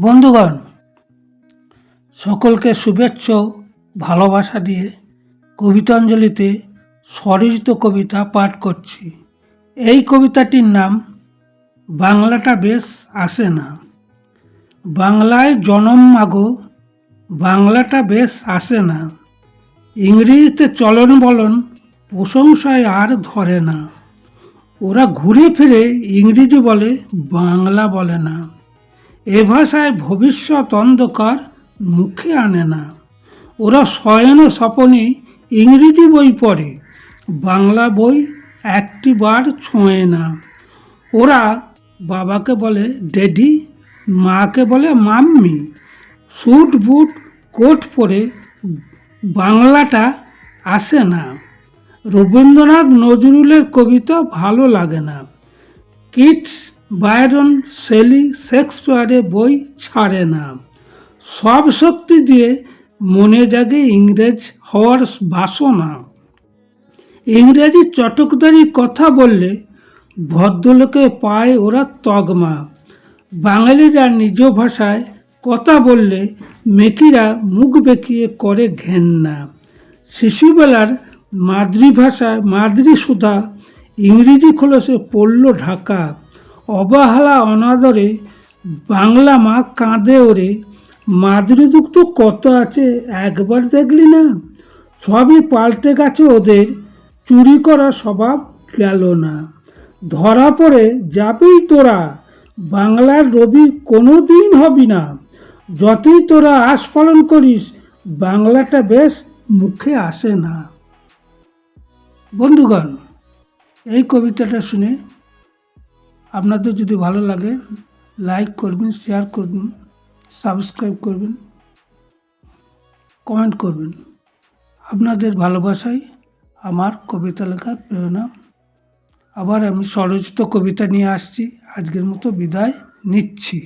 বন্ধুগণ, সকলকে শুভেচ্ছা ভালোবাসা দিয়ে কবিতাঞ্জলিতে স্বরচিত কবিতা পাঠ করছি। এই কবিতাটির নাম, বাংলাটা বেশ আসে না। বাংলায় জনম মাগো বাংলাটা বেশ আসে না। ইংরেজিতে চলন বলন প্রশংসায় আর ধরে না। ওরা ঘুরে ফিরে ইংরেজি বলে বাংলা বলে না। এ ভাষায় ভবিষ্যৎ অন্ধকার মুখে আনে না। ওরা শয়ন স্বপনে ইংরেজি বই পড়ে, বাংলা বই একটি বার ছোঁয় না। ওরা বাবাকে বলে ড্যাডি, মাকে বলে মাম্মি। স্যুট বুট, কোট পরে বাংলাটা আসে না। রবীন্দ্রনাথ নজরুলের কবিতা ভালো লাগে না। কিটস বায়রন শেলি শেক্সপিয়ারে বই ছাড়ে না। সব শক্তি দিয়ে মনে জাগে ইংরেজ হওয়ার বাসনা। ইংরেজি চটকদারি কথা বললে ভদ্রলোকে পায় ওরা তগমা। বাঙালিরা নিজ ভাষায় কথা বললে মেকিরা মুখ বেঁকিয়ে করে ঘেন্না। শিশুবেলার মাতৃভাষায় মাতৃসুধা ইংরেজি খোলসে পড়ল ঢাকা। অবহেলা অনাদরে বাংলা মা কাঁদে ওরে। মাতৃদুগ্ধ তো কত আছে একবার দেখলি না? সবই পাল্টে গেছে ওদের। চুরি করা স্বভাব গেল না। ধরা পড়ে যাবেই তোরা। বাংলার রবি কোনো দিন হবি না। যতই তোরা আশ পালন করিস, বাংলাটা বেশ মুখে আসে না। বন্ধুগণ, এই কবিতাটা শুনে আপনাদের যদি ভালো লাগে লাইক করবেন শেয়ার করবেন সাবস্ক্রাইব করবেন কমেন্ট করবেন। আপনাদের ভালোবাসাই আমার কবিতা লেখার প্রেরণা। আবার আমি স্বরচিত কবিতা নিয়ে আসছি। আজকের মতো বিদায় নিচ্ছি।